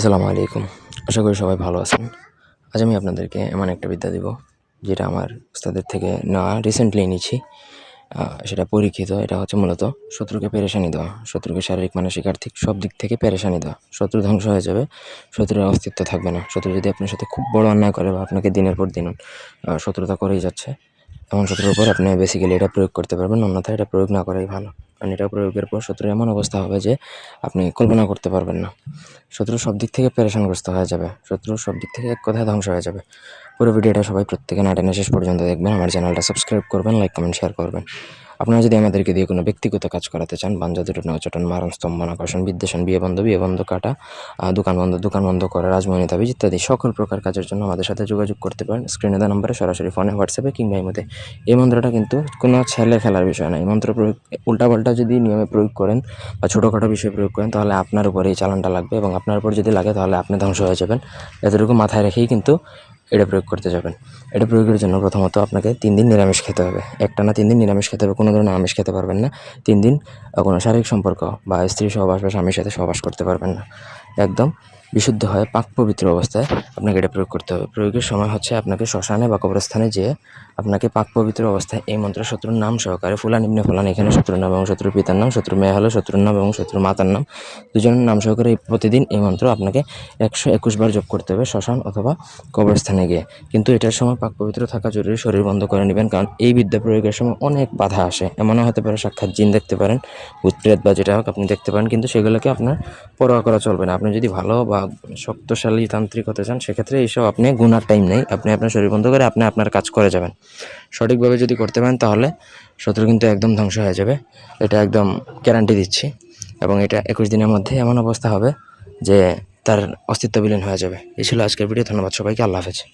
আসসালামু আলাইকুম। আশা করি সবাই ভালো আছেন। আজ আমি আপনাদেরকে এমন একটা বিদ্যা দিব, যেটা আমার উস্তাদের থেকে নেওয়া রিসেন্টলি নিয়েছি সেটা পরীক্ষিত, এটা হচ্ছে মূলত শত্রুকে পেরেশানি দেওয়া, শত্রুকে শারীরিক, মানসিক, আর্থিক সব দিক থেকে পেরেশানি দেওয়া। শত্রু ধ্বংস হয়ে যাবে, শত্রুর অস্তিত্ব থাকবে না। শত্রু যদি আপনার সাথে খুব বড় অন্যায় করে বা আপনাকে দিনের পর দিন শত্রুতা করেই যাচ্ছে এমন শত্রুর উপর আপনি বেসিক্যালি এটা প্রয়োগ করতে পারবেন। অন্যথায় এটা প্রয়োগ না করাই ভালো। কারণ এটা প্রয়োগের পর শত্রু এমন অবস্থা হবে যে আপনি কল্পনা করতে পারবেন না। শত্রু সব দিক থেকে পেরেশানগ্রস্ত হয়ে যাবে। শত্রু সব দিক থেকে এক কথায় ধ্বংস হয়ে যাবে। পুরো ভিডিওটা সবাই প্রত্যেকে না টেনে শেষ পর্যন্ত দেখবেন। আমার চ্যানেলটা সাবস্ক্রাইব করবেন লাইক কমেন্ট শেয়ার করবেন। আপনারা যদি আমাদেরকে দিয়ে কোনো ব্যক্তিগত কাজ করাতে চান, বাঞ্জা দুটো নচটন মারণ স্তম্ভন আকর্ষণ বিদ্বেষণ বিয়ে বন্ধ বিয়ে বন্ধ কাটা দোকান বন্ধ দোকান বন্ধ করা রাজমণি তাবিজ ইত্যাদি সকল প্রকার কাজের জন্য আমাদের সাথে যোগাযোগ করতে পারেন। স্ক্রিনে দেওয়া নম্বরে সরাসরি ফোনে হোয়াটসঅ্যাপে কিংবা এই মধ্যে এই মন্ত্রটা কিন্তু কোনো ছেলে খেলার বিষয় না। এই মন্ত্র প্রয়োগ, উল্টাপাল্টা যদি নিয়মে প্রয়োগ করেন বা ছোটোখাটো বিষয়ে প্রয়োগ করেন, তাহলে আপনার উপরে এই চালানটা লাগবে এবং আপনার উপর যদি লাগে, তাহলে আপনি ধ্বংস হয়ে যাবেন। এতটুকু মাথায় রেখেই কিন্তু এটা প্রয়োগ করতে যাবেন। এটা প্রয়োগের জন্য প্রথমত আপনাকে তিন দিন নিরামিষ খেতে হবে। একটা না তিন দিন নিরামিষ খেতে হবে, কোনো ধরনের আমিষ খেতে পারবেন না। তিন দিন কোনো শারীরিক সম্পর্ক বা স্ত্রী সহবাস বা স্বামীর সাথে সহবাস করতে পারবেন না। একদম বিশুদ্ধ হয়, পাক পবিত্র অবস্থায় আপনাকে এটা প্রয়োগ করতে হবে। প্রয়োগের সময় হচ্ছে আপনাকে শ্মশানে বা কবরস্থানে যেয়ে আপনাকে পাক পবিত্র অবস্থায় এই মন্ত্র শত্রুর নাম সহকারে ফুলান, ইবনে ফুলান, এখানে শত্রুর নাম এবং শত্রুর পিতার নাম, শত্রুর মেয়ে হলো শত্রুর নাম এবং শত্রুর মাতার নাম, দুজনের নাম সহকারে প্রতিদিন এই মন্ত্র আপনাকে একশো একুশ বার জপ করতে হবে শ্মশান অথবা কবরস্থানে গিয়ে। কিন্তু এটার সময় পাক পবিত্র থাকা জরুরি, শরীর বন্ধ করে নেবেন, কারণ এই বিদ্যা প্রয়োগের সময় অনেক বাধা আসে। এমনও হতে পারে, সাক্ষাৎ জিন দেখতে পারেন ভূতপ্রেত বা যেটা হোক আপনি দেখতে পারেন, কিন্তু সেগুলোকে আপনার পরোয়া করা চলবে না। আপনি যদি ভালো বা শক্তিশালী তান্ত্রিক হতে চান, সেক্ষেত্রে এইসব আপনি গুনার টাইম নেই। আপনি আপনার শরীর বন্ধ করে আপনি আপনার কাজ করে যাবেন। সঠিকভাবে যদি করতে পারেন, তাহলে শত্রু কিন্তু একদম ধ্বংস হয়ে যাবে। এটা একদম গ্যারান্টি দিচ্ছি। এবং এটা একুশ দিনের মধ্যে এমন অবস্থা হবে যে তার অস্তিত্ব বিলীন হয়ে যাবে। এই ছিল আজকের ভিডিও ধন্যবাদ সবাইকে। আল্লাহ হাফেজ।